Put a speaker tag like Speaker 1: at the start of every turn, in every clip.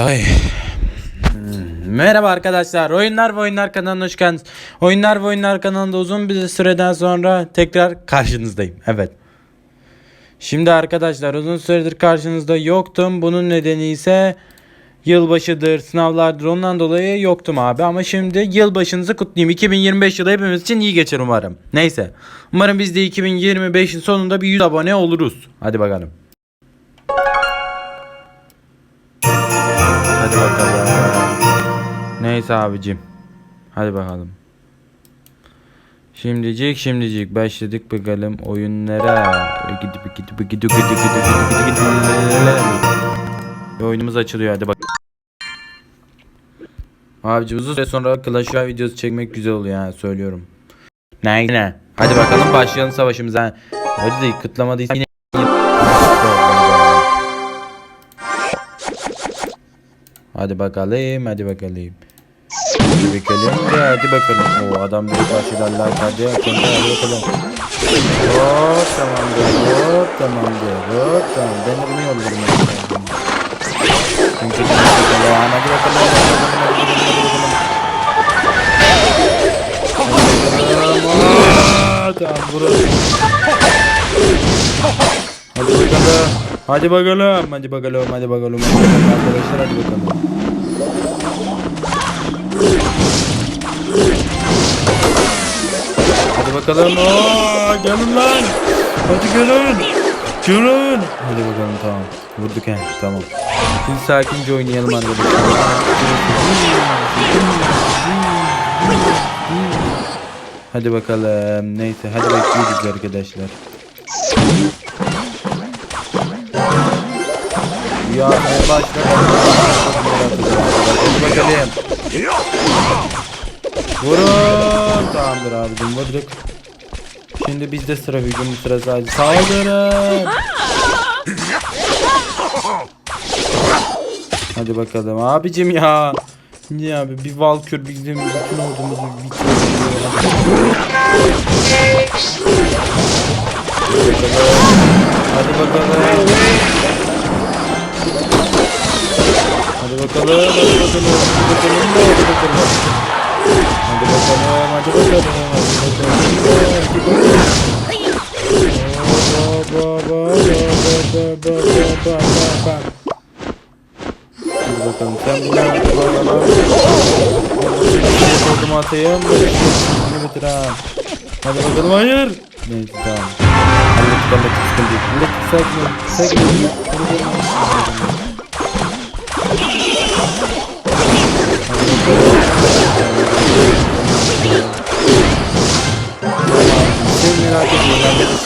Speaker 1: Ay. Merhaba arkadaşlar. Oyunlar ve Oyunlar kanalına hoş geldiniz. Oyunlar ve Oyunlar kanalında uzun bir süreden sonra tekrar karşınızdayım. Evet. Şimdi arkadaşlar uzun süredir karşınızda yoktum. Bunun nedeni ise yılbaşıdır, sınavlardır. Ondan dolayı yoktum abi. Ama şimdi yılbaşınızı kutlayayım. 2025 yılı hepimiz için iyi geçer umarım. Neyse. Umarım biz de 2025'in sonunda bir 100 abone oluruz. Hadi bakalım. Hadi bakalım. Neyse abicim. Hadi bakalım. Şimdicik şimdicik başladık bakalım oyunlara. Gidip gidip gidip gidip gidip gidip gidip Oyunumuz açılıyor hadi bak. Abici uzun süre sonra Clash Royale videosu çekmek güzel oluyor ha söylüyorum. Ne ne? Hadi bakalım başlayalım savaşımıza. Hadi de kıtlamadıysa yine Hadi bakalım, hadi bakalım. Hadi bakalım ya, hadi bakalım. O adam bir başladı Allah hadi hadi bakalım. Hop tamamdır, hop tamamdır, hop tamam. Ben bunu yolluyorum. Çünkü hadi bakalım, hadi bakalım, hadi bakalım, hadi bakalım. Tamam burası. Hadi bakalım. Hadi bakalım. Hadi bakalım. Hadi bakalım. Hadi bakalım. Aa, gelin lan. Hadi gelin. Gelin. Hadi bakalım tamam. Vurduk he. Tamam. Şimdi sakince oynayalım arkadaşlar. Hadi bakalım. Neyse hadi bekliyoruz arkadaşlar. Uyanmaya başladı. Hadi bakalım. Vurun. Tamamdır abicim vurduk. Şimdi bizde sıra hücum sırası hadi saldırın. Hadi bakalım abicim ya. Niye abi bir Valkür bizim bütün ordumuzu bitiriyor. Hadi bakalım. Hadi bakalım, hadi bakalım, hadi bakalım, hadi bakalım. Hadi bakalım, hadi bakalım, hadi bakalım. Ba ba ba ba ba ba ba ba. Hadi bakalım, sen buna bana Korkumu atayım, beni bitir ha. Hadi bakalım, hayır. Neyse tamam. Hallettik, hallettik, sıkıntı yok. Hallettik, sakin ol, sakin ol.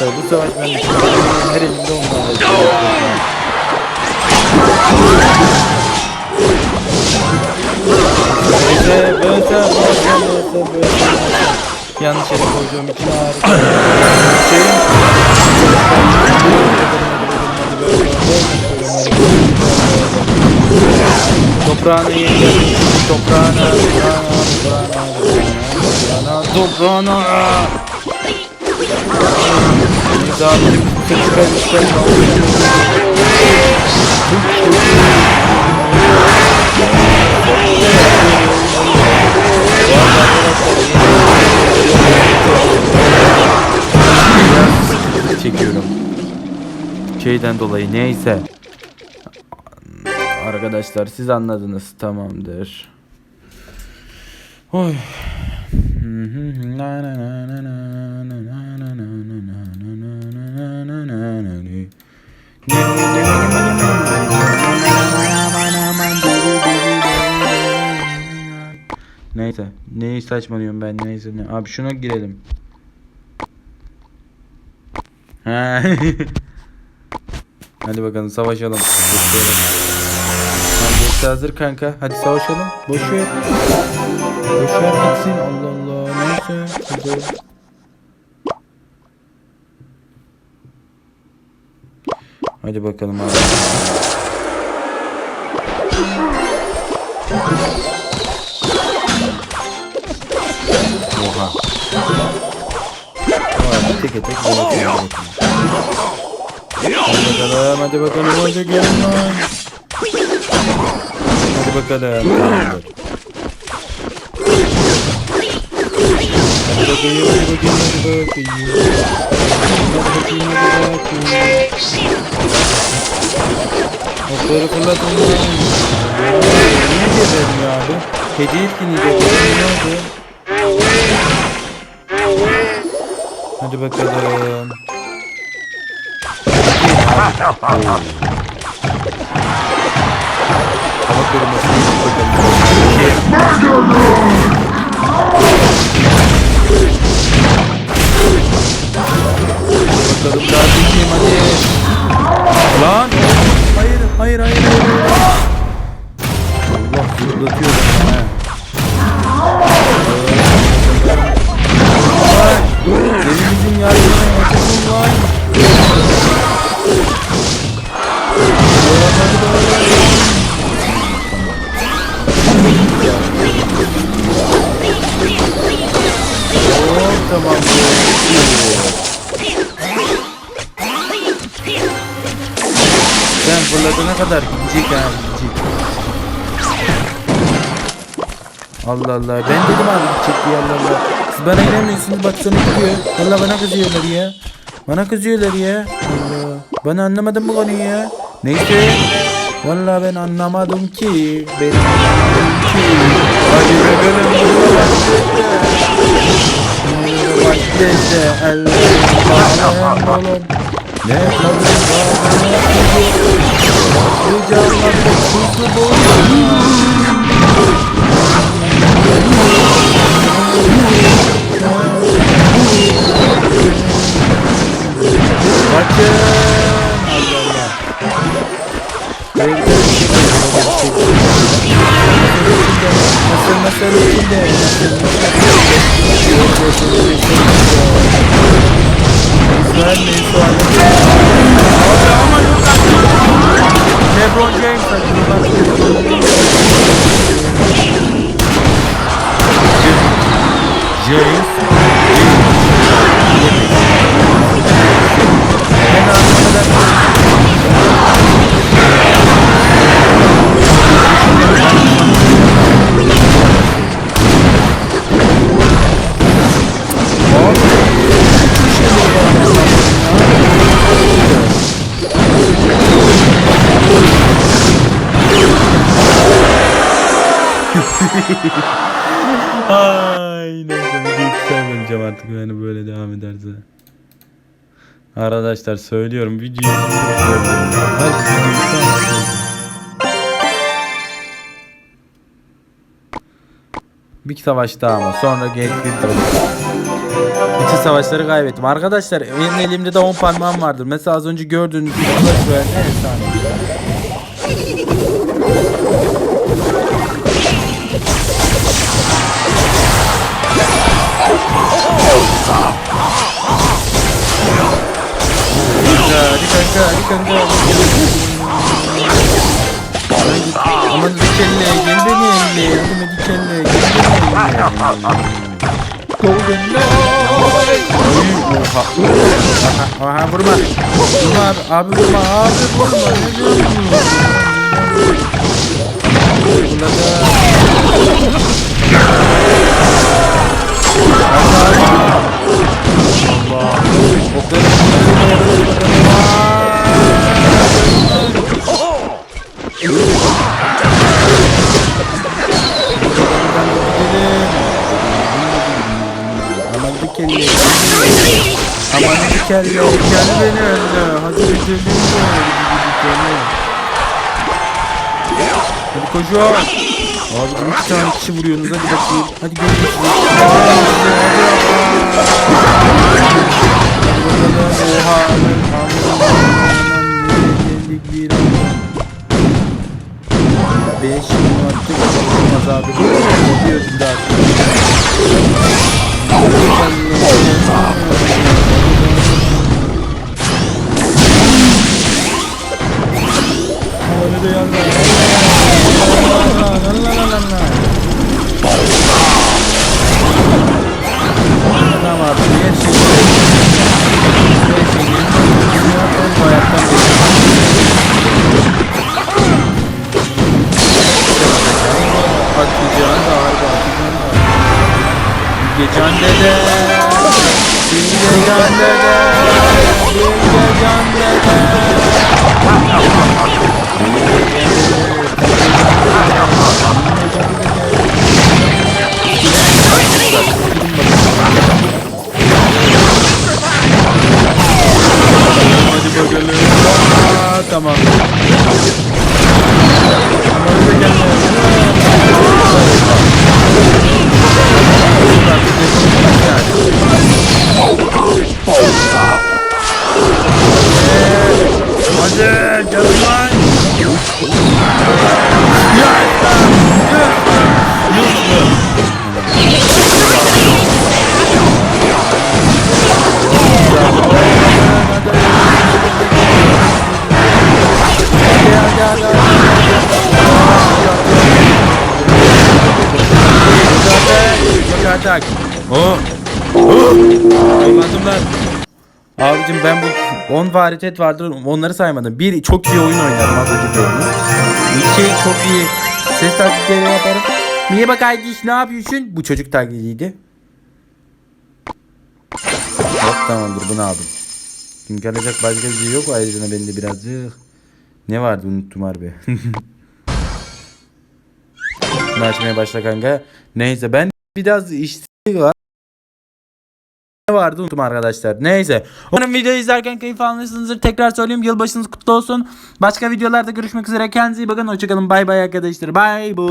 Speaker 1: Arkadaşlar bu savaş ben her elimde ondan alacağım. Böyle böyle böyle böyle böyle Yanlış yere koyacağım için harika. Toprağını yiyeceğim. Toprağını, toprağını, toprağını, toprağını, toprağını dağıttık. Çekiyorum. Şeyden dolayı neyse. Arkadaşlar siz anladınız tamamdır. Oy. na na na na. Neyse. Neyi saçmalıyorum ben neyse. Ne? Abi şuna girelim. Ha. Hadi bakalım savaşalım. Bekle hazır kanka. Hadi savaşalım. Boş ver. Boş ver gitsin. Allah Allah. Neyse. Hadi. Hadi bakalım abi. Tek tek. Hadi bakalım, hadi bakalım, hadi gelin lan. bakalım. Tamamdır. Hadi bakayım, hadi bakayım, hadi bakayım. Hadi bakayım, hadi bakayım. Okları fırlatın lan. Niye gebermiyor abi? Hediye etkinliği de gebermiyordu. Hadi bakalım. Hava korumasını bakalım. Bakalım kardeşim hadi. Lan. Hayır hayır hayır hayır. Allah zırlatıyor ha. Elimizin yardımına yakasın var. Hop tamam. Sen fırlatana kadar gidecek ha gidecek. Allah Allah ben dedim abi gidecek diye Allah Allah. Siz bana inanmıyorsunuz bak sana gidiyor. Valla bana kızıyorlar ya. Bana kızıyorlar ya. Allah. Bana anlamadın bu konuyu ya. Neyse. Valla ben anlamadım ki. Ben anlamadım ki. Hadi bakalım. Başlayacağız. Allah'ım oğlum. Ne kadar Bu canlarda tuzlu boğuluyor. Bakın. Allah Allah. Böyle bir şey Nasıl nasıl içinde? Güzel mi şu an? LeBron James James Ay neyse videoyu sevmeyeceğim artık yani böyle devam ederse. Arkadaşlar söylüyorum sevmeyin. Bir savaş daha ama sonra bir Bütün savaşları kaybettim. Arkadaşlar benim elimde de 10 parmağım vardır. Mesela az önce gördüğünüz gibi savaş böyle efsane. Hadi kanka, hadi kanka. Aman dikelle, gel beni elle. Hadi me dikelle, gel beni elle. Golden Oha. Aha vurma. Vurma abi, abi vurma, abi vurma. Ne diyorsun? Vurladı. Bir kelle. Gel beni öyle. Hadi bir kelle. Hadi koşun. Abi bu iki tane kişi vuruyorsunuz hadi bakayım. Hadi görüyorsunuz. Oha. Beş artık olmaz abi. Gidiyor şimdi artık. Can Dede. Can Dede. Atak. Oh. Oh. Lan. Abicim ben bu 10 varitet vardır onları saymadım. Bir çok iyi oyun oynarım az önce gördünüz. İki çok iyi ses taklitleri yaparım. Niye bak Aydiş ne yapıyorsun? Bu çocuk taklidiydi. Hop tamamdır bunu aldım. Kim kalacak başka bir şey yok ayrıca bende birazcık. Ne vardı unuttum harbi. Bunu açmaya başla kanka. Neyse ben biraz işte var. Ne vardı unuttum arkadaşlar. Neyse. Umarım videoyu izlerken keyif almışsınızdır. Tekrar söyleyeyim yılbaşınız kutlu olsun. Başka videolarda görüşmek üzere. Kendinize iyi bakın. Hoşçakalın. Bay bay arkadaşlar. Bay bu.